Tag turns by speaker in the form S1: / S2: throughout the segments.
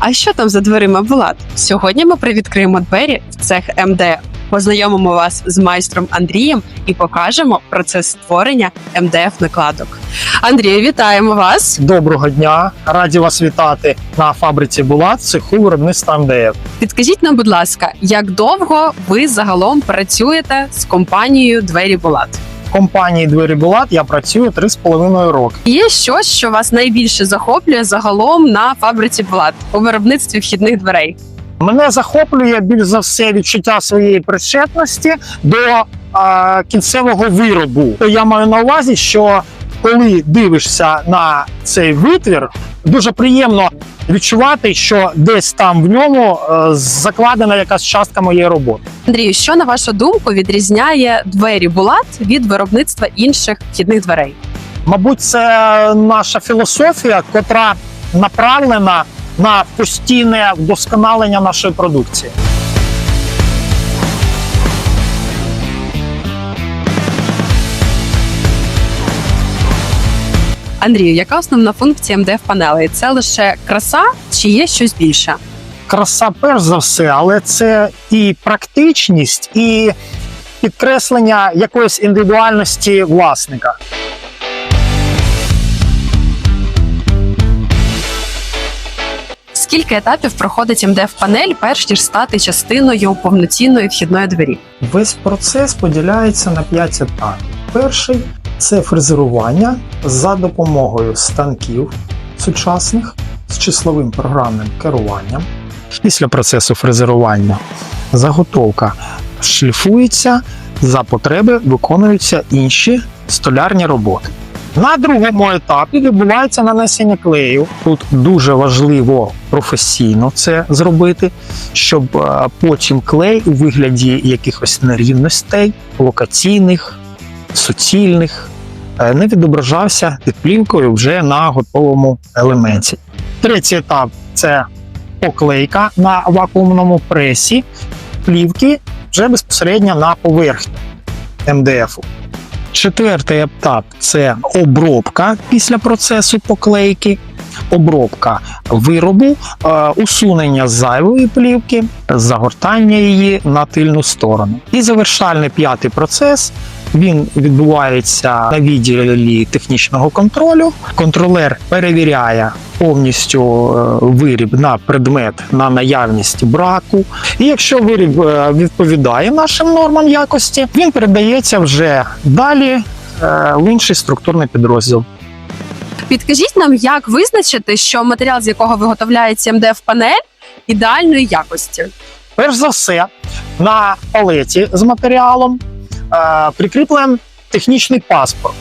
S1: А що там за дверима Влад? Сьогодні ми привідкриємо двері в цех МДФ. Познайомимо вас з майстром Андрієм і покажемо процес створення МДФ накладок. Андрію, вітаємо вас!
S2: Доброго дня, раді вас вітати на фабриці Булат, цеху виробництва МДФ.
S1: Підкажіть нам, будь ласка, як довго ви загалом працюєте з компанією Двері Булат?
S2: Компанії Двері Булат я працюю 3,5 роки.
S1: Є щось, що вас найбільше захоплює загалом на фабриці Булат у виробництві вхідних дверей?
S2: Мене захоплює більш за все відчуття своєї причетності до а, кінцевого виробу. Я маю на увазі, що коли дивишся на цей витвір, дуже приємно відчувати, що десь там в ньому е, закладена якась частка моєї роботи.
S1: Андрію, що на вашу думку відрізняє двері Булат від виробництва інших вхідних дверей?
S2: Мабуть, це наша філософія, котра направлена на постійне вдосконалення нашої продукції.
S1: Андрію, яка основна функція МДФ панелей? Це лише краса чи є щось більше?
S2: Краса, перш за все, але це і практичність, і підкреслення якоїсь індивідуальності власника.
S1: Скільки етапів проходить МДФ панель, перш ніж стати частиною повноцінної вхідної двері?
S2: Весь процес поділяється на 5 етапів. Перший це фрезерування за допомогою станків сучасних з числовим програмним керуванням. Після процесу фрезерування заготовка шліфується, за потреби виконуються інші столярні роботи. На другому етапі відбувається нанесення клею. Тут дуже важливо професійно це зробити, щоб е, потім клей у вигляді якихось нерівностей, локаційних, суцільних, не відображався під плівкою вже на готовому елементі. Третій етап це поклейка на вакуумному пресі плівки вже безпосередньо на поверхні МДФу. Четвертий етап це обробка після процесу поклейки, обробка виробу, е, усунення зайвої плівки, загортання її на тильну сторону. І завершальний п'ятий процес. Він відбувається на відділі технічного контролю. Контролер перевіряє повністю е, виріб на предмет на наявність браку. І якщо виріб е, відповідає нашим нормам якості, він передається вже далі е, в інший структурний підрозділ.
S1: Підкажіть нам, як визначити, що матеріал, з якого виготовляється МДФ панель, ідеальної якості?
S2: Перш за все, на палеті з матеріалом е, прикріплений технічний паспорт,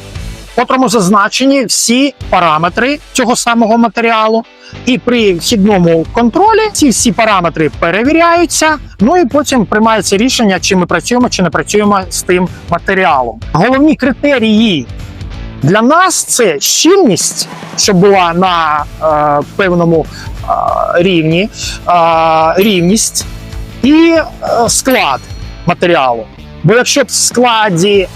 S2: в котрому зазначені всі параметри цього самого матеріалу. І при вхідному контролі ці всі параметри перевіряються. Ну і потім приймається рішення, чи ми працюємо, чи не працюємо з тим матеріалом. Головні критерії для нас це щільність, щоб була на е, певному е, рівні, е, рівність і е, склад матеріалу. Бо якщо в складі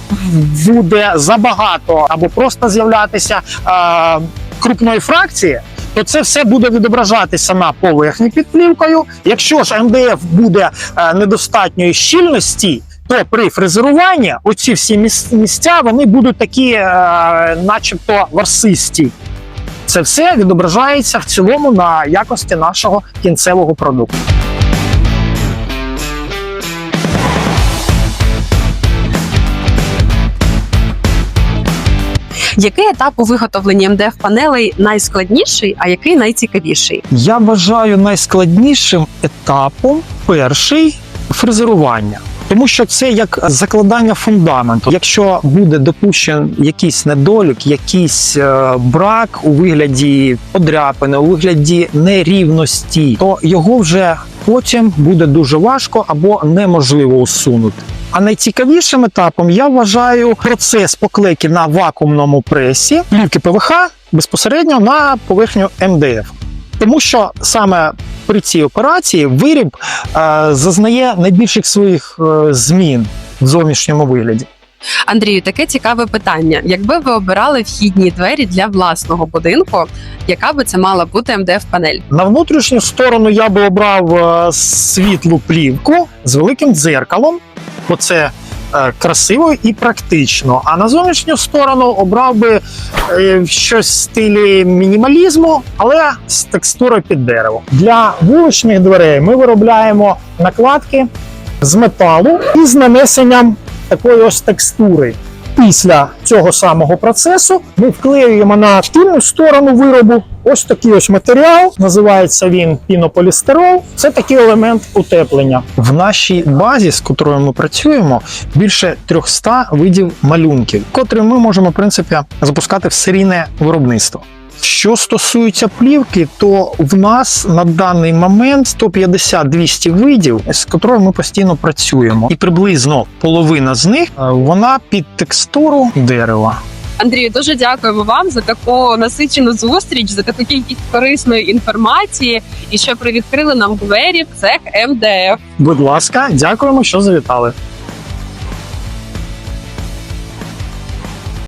S2: буде забагато або просто з'являтися е, крупної фракції, то це все буде відображатися на поверхні під плівкою. Якщо ж МДФ буде е, недостатньої щільності, то при фрезеруванні оці всі місця вони будуть такі, е, начебто, ворсисті. Це все відображається в цілому на якості нашого кінцевого продукту.
S1: Який етап у виготовленні МДФ панелей найскладніший, а який найцікавіший?
S2: Я вважаю найскладнішим етапом перший фрезерування. Тому що це як закладання фундаменту. Якщо буде допущений якийсь недолік, якийсь е, брак у вигляді подряпини, у вигляді нерівності, то його вже потім буде дуже важко або неможливо усунути. А найцікавішим етапом я вважаю процес поклейки на вакуумному пресі плівки ПВХ безпосередньо на поверхню МДФ. Тому що саме при цій операції виріб е, зазнає найбільших своїх е, змін в зовнішньому вигляді.
S1: Андрію, таке цікаве питання. Якби ви обирали вхідні двері для власного будинку, яка би це мала бути МДФ панель?
S2: На внутрішню сторону я би обрав е, світлу плівку з великим дзеркалом, бо це е, красиво і практично. А на зовнішню сторону обрав би е, щось в стилі мінімалізму, але з текстурою під дерево. Для вуличних дверей ми виробляємо накладки з металу і з нанесенням такої ось текстури. Після цього самого процесу ми вклеюємо на тильну сторону виробу ось такий ось матеріал. Називається він пінополістирол. Це такий елемент утеплення. В нашій базі, з котрою ми працюємо, більше 300 видів малюнків, котрі ми можемо в принципі запускати в серійне виробництво. Що стосується плівки, то в нас на даний момент 150-200 видів, з котрою ми постійно працюємо, і приблизно половина з них е, вона під текстуру дерева.
S1: Андрію, дуже дякуємо вам за таку насичену зустріч, за таку кількість корисної інформації і що привідкрили нам двері в цех МДФ.
S2: Будь ласка, дякуємо, що завітали.